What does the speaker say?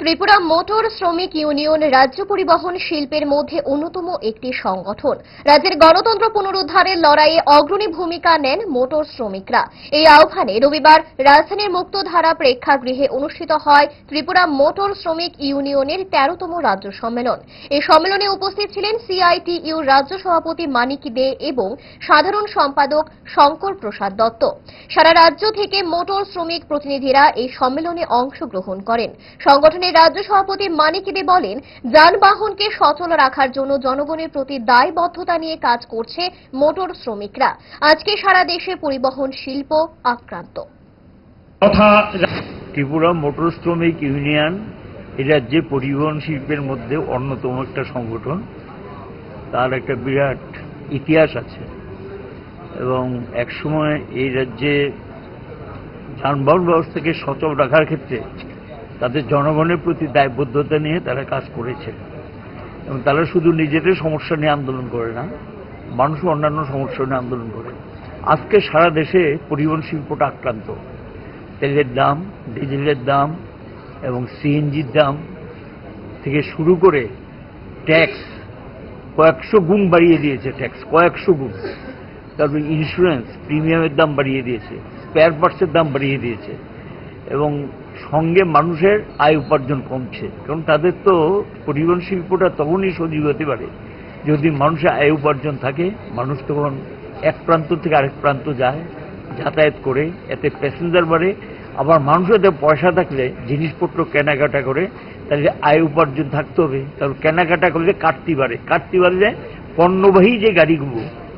Tripura motor শ্রমিক union রাজ্য পরিবহন শিল্পের মধ্যে অন্যতম একটি সংগঠন। রাজ্যের গণতন্ত্র পুনরুদ্ধারের লড়াইয়ে অগ্রণী ভূমিকা নেন মোটর শ্রমিকরা। এই আহ্বানে রবিবার রাজধানীর মুক্তধারা প্রেক্ষাগৃহে অনুষ্ঠিত হয় ত্রিপুরা মোটর শ্রমিক ইউনিয়নের তেরোতম রাজ্য সম্মেলন। এই সম্মেলনে উপস্থিত ছিলেন সিআইটিইউ রাজ্য সভাপতি মানিক দে এবং সাধারণ সম্পাদক শঙ্কর প্রসাদ দত্ত। সারা রাজ্য থেকে মোটর শ্রমিক প্রতিনিধিরা এই সম্মেলনে অংশগ্রহণ করেন। সংগঠনের রাজ্য সভাপতি মানিক দে বলেন, যানবাহনকে সচল রাখার জন্য জনগণের প্রতি দায়বদ্ধতা নিয়ে কাজ করছে মোটর শ্রমিকরা। আজকে সারা দেশে পরিবহন শিল্প আক্রান্ত। ত্রিপুরা মোটর শ্রমিক ইউনিয়ন এই রাজ্যে পরিবহন শিল্পের মধ্যে অন্যতম একটা সংগঠন, তার একটা বিরাট ইতিহাস আছে। এবং একসময় এই রাজ্যে যানবাহন ব্যবস্থাকে সচল রাখার ক্ষেত্রে তাদের জনগণের প্রতি দায়বদ্ধতা নিয়ে তারা কাজ করেছে। এবং তারা শুধু নিজেদের সমস্যা নিয়ে আন্দোলন করে না, মানুষ অন্যান্য সমস্যা নিয়ে আন্দোলন করে। আজকে সারা দেশে পরিবহন শিল্পটা আক্রান্ত। তেলের দাম, ডিজেলের দাম এবং সিএনজির দাম থেকে শুরু করে ট্যাক্স কয়েকশো গুণ বাড়িয়ে দিয়েছে ট্যাক্স, কয়েকশো গুণ। তারপরে ইন্স্যুরেন্স প্রিমিয়ামের দাম বাড়িয়ে দিয়েছে স্পেয়ার পার্টসের দাম বাড়িয়ে দিয়েছে। এবং সঙ্গে মানুষের আয় উপার্জন কমছে। কারণ তাদের তো পরিবহন শিল্পটা তখনই সজীব হতে পারে। যদি মানুষের আয় উপার্জন থাকে, মানুষ তখন এক প্রান্ত থেকে আরেক প্রান্ত যায়, যাতায়াত করে, এতে প্যাসেঞ্জার বাড়ে। আবার মানুষের পয়সা থাকলে, জিনিসপত্র কেনাকাটা করে, তাহলে আয় উপার্জন থাকতে হবে। তারপর কেনাকাটা করলে কাটতি বাড়ে। কাটতি বাড়লে পণ্যবাহী যে গাড়িগুলো